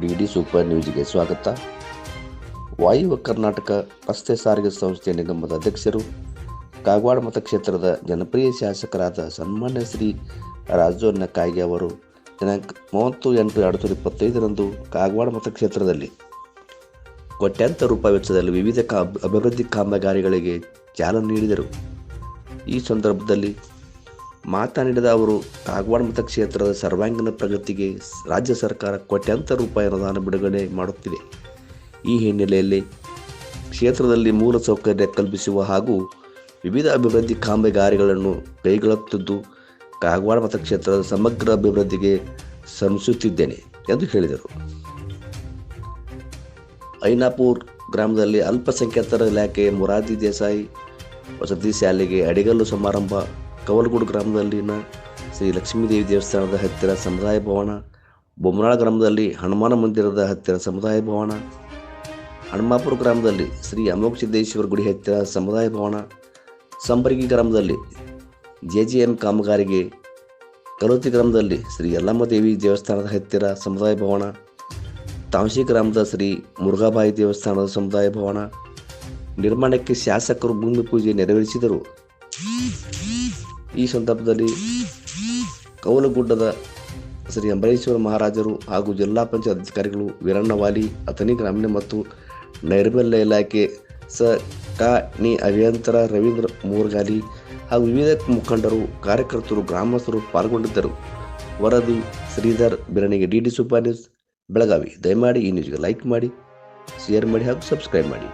D D super ನ್ಯೂಸ್ಗೆ ಸ್ವಾಗತ. ವಾಯುವ ಕರ್ನಾಟಕ ರಸ್ತೆ ಸಾರಿಗೆ ಸಂಸ್ಥೆ ನಿಗಮದ ಅಧ್ಯಕ್ಷರು, ಕಾಗವಾಡ ಮತಕ್ಷೇತ್ರದ ಜನಪ್ರಿಯ ಶಾಸಕರಾದ ಸನ್ಮಾನ್ಯ ಶ್ರೀ ರಾಜೋನ್ನ ಕಾಯ್ಗೆ ಅವರು ದಿನಾಂಕ ಮೂವತ್ತು ಎಂಟು ಎರಡು ಸಾವಿರದ ಇಪ್ಪತ್ತೈದರಂದು ಕಾಗವಾಡ ಮತಕ್ಷೇತ್ರದಲ್ಲಿ ಕೋಟ್ಯಾಂತರ ರೂಪಾಯಿ ವೆಚ್ಚದಲ್ಲಿ ವಿವಿಧ ಕಾ, ಅಭಿವೃದ್ಧಿ ಕಾಮಗಾರಿಗಳಿಗೆ ಚಾಲನೆ ನೀಡಿದರು. ಈ ಸಂದರ್ಭದಲ್ಲಿ ಮಾತನಾಡಿದ ಅವರು, ಕಾಗವಾಡ ಮತಕ್ಷೇತ್ರದ ಸರ್ವಾಂಗೀಣ ಪ್ರಗತಿಗೆ ರಾಜ್ಯ ಸರ್ಕಾರ ಕೋಟ್ಯಾಂತರ ರೂಪಾಯಿ ಅನುದಾನ ಬಿಡುಗಡೆ ಮಾಡುತ್ತಿದೆ. ಈ ಹಿನ್ನೆಲೆಯಲ್ಲಿ ಕ್ಷೇತ್ರದಲ್ಲಿ ಮೂಲ ಸೌಕರ್ಯ ಕಲ್ಪಿಸುವ ಹಾಗೂ ವಿವಿಧ ಅಭಿವೃದ್ಧಿ ಕಾಮಗಾರಿಗಳನ್ನು ಕೈಗೊಳ್ಳುತ್ತಿದ್ದು, ಕಾಗವಾಡ ಮತಕ್ಷೇತ್ರದ ಸಮಗ್ರ ಅಭಿವೃದ್ಧಿಗೆ ಶ್ರಮಿಸುತ್ತಿದ್ದೇನೆ ಎಂದು ಹೇಳಿದರು. ಐನಾಪುರ್ ಗ್ರಾಮದಲ್ಲಿ ಅಲ್ಪಸಂಖ್ಯಾತರ ಇಲಾಖೆಯ ಮುರಾದಿ ದೇಸಾಯಿ ವಸತಿ ಶಾಲೆಗೆ ಅಡಿಗಲ್ಲು ಸಮಾರಂಭ ಕವಲಗೂಡು ಗ್ರಾಮದಲ್ಲಿನ ಶ್ರೀ ಲಕ್ಷ್ಮೀದೇವಿ ದೇವಸ್ಥಾನದ ಹತ್ತಿರ ಸಮುದಾಯ ಭವನ, ಬೊಮ್ಮನಾಳ ಗ್ರಾಮದಲ್ಲಿ ಹನುಮಾನ ಮಂದಿರದ ಹತ್ತಿರ ಸಮುದಾಯ ಭವನ, ಹನುಮಾಪುರ ಗ್ರಾಮದಲ್ಲಿ ಶ್ರೀ ಅಮೋಘ ಸಿದ್ದೇಶ್ವರ ಗುಡಿ ಹತ್ತಿರ ಸಮುದಾಯ ಭವನ, ಸಂಬರ್ಗಿ ಗ್ರಾಮದಲ್ಲಿ ಜೆ ಜೆ ಎಂ ಕಾಮಗಾರಿಗೆ, ಕಲೋತಿ ಗ್ರಾಮದಲ್ಲಿ ಶ್ರೀ ಯಲ್ಲಮ್ಮ ದೇವಿ ದೇವಸ್ಥಾನದ ಹತ್ತಿರ ಸಮುದಾಯ ಭವನ ತಾಂಶಿ ಗ್ರಾಮದ ಶ್ರೀ ಮುರುಘಾಬಾಯಿ ದೇವಸ್ಥಾನದ ಸಮುದಾಯ ಭವನ, ನಿರ್ಮಾಣಕ್ಕೆ ಶಾಸಕರು ಭೂಮಿ ಪೂಜೆ ನೆರವೇರಿಸಿದರು. ಈ ಸಂದರ್ಭದಲ್ಲಿ ಕೌಲಗುಡ್ಡದ ಶ್ರೀ ಅಂಬರೇಶ್ವರ ಮಹಾರಾಜರು ಹಾಗೂ ಜಿಲ್ಲಾ ಪಂಚಾಯತ್ ಅಧಿಕಾರಿಗಳು ವೀರಣ್ಣವಾಲಿ, ಅಥಣಿ ಗ್ರಾಮೀಣ ಮತ್ತು ನೈರ್ಮಲ್ಯ ಇಲಾಖೆ ಸ ಕಾ ನಿ ಅಭಿಯಂತರ ರವೀಂದ್ರ ಮೂರ್ಗಾಲಿ ಹಾಗೂ ವಿವಿಧ ಮುಖಂಡರು, ಕಾರ್ಯಕರ್ತರು, ಗ್ರಾಮಸ್ಥರು ಪಾಲ್ಗೊಂಡಿದ್ದರು. ವರದಿ Sridhar Biranige D D super news Belagavi. ದಯಮಾಡಿ ಈ ನ್ಯೂಸ್ಗೆ ಲೈಕ್ ಮಾಡಿ, ಶೇರ್ ಮಾಡಿ ಹಾಗೂ ಸಬ್ಸ್ಕ್ರೈಬ್ ಮಾಡಿ.